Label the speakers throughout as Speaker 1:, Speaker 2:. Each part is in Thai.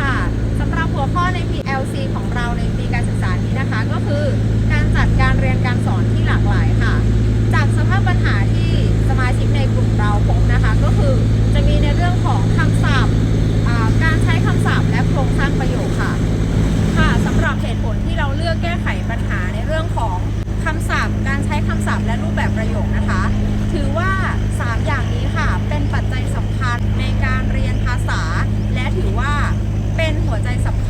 Speaker 1: ค่ะสำหรับหัวข้อใน PLC ของเราในปีการศึกษานี้นะคะ ก็คือการจัดการเรียนการสอนที่หลากหลายค่ะ จากสภาพปัญหาที่สมาชิกในกลุ่มเราพบนะคะ ก็คือจะมีในเรื่องของคำศัพท์การใช้คำศัพท์และโครงสร้างประโยคค่ะ ค่ะสำหรับเหตุผลที่เราเลือกแก้ไขปัญหาในเรื่องของคำศัพท์ การใช้คำศัพท์และรูปแบบประโยคนะคะ ถือว่า 3 อย่างนี้ค่ะ เป็นปัจจัยสำคัญในการเรียนภาษา และถือว่า เป็นหัวใจสำ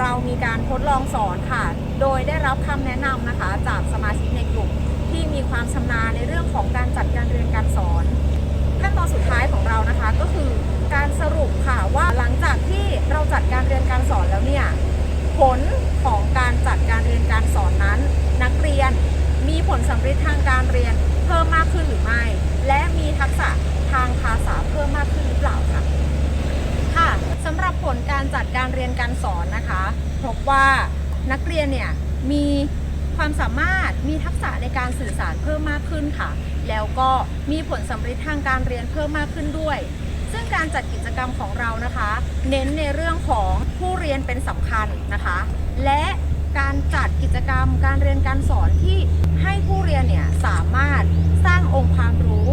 Speaker 1: เรามีการทดลองสอนค่ะ โดยได้รับคำแนะนำนะคะ จากสมาชิกในกลุ่ม ที่มีความชำนาญในเรื่องของการจัดการเรียนการสอน ขั้นตอนสุดท้ายของเรานะคะ ก็คือการสรุปค่ะว่าหลังจากที่เราจัดการเรียนการสอนแล้วเนี่ยผลของการจัดการเรียนการสอนนั้น นักเรียนมีผลสำเร็จทางการเรียนเพิ่มมากขึ้นหรือไม่ และมีทักษะทางภาษาเพิ่มมากขึ้นหรือเปล่าค่ะ ค่ะสำหรับผล การจัดการเรียนการสอนนะคะ พบว่านักเรียนเนี่ยมีความสามารถมีทักษะในการสื่อสารเพิ่มมากขึ้นค่ะ แล้วก็มีผลสำเร็จทางการเรียนเพิ่มมากขึ้นด้วย ซึ่งการจัดกิจกรรมของเรานะคะ เน้นในเรื่องของผู้เรียนเป็นสำคัญนะคะ และการจัดกิจกรรมการเรียนการสอนที่ให้ผู้เรียนเนี่ยสามารถสร้างองค์ความรู้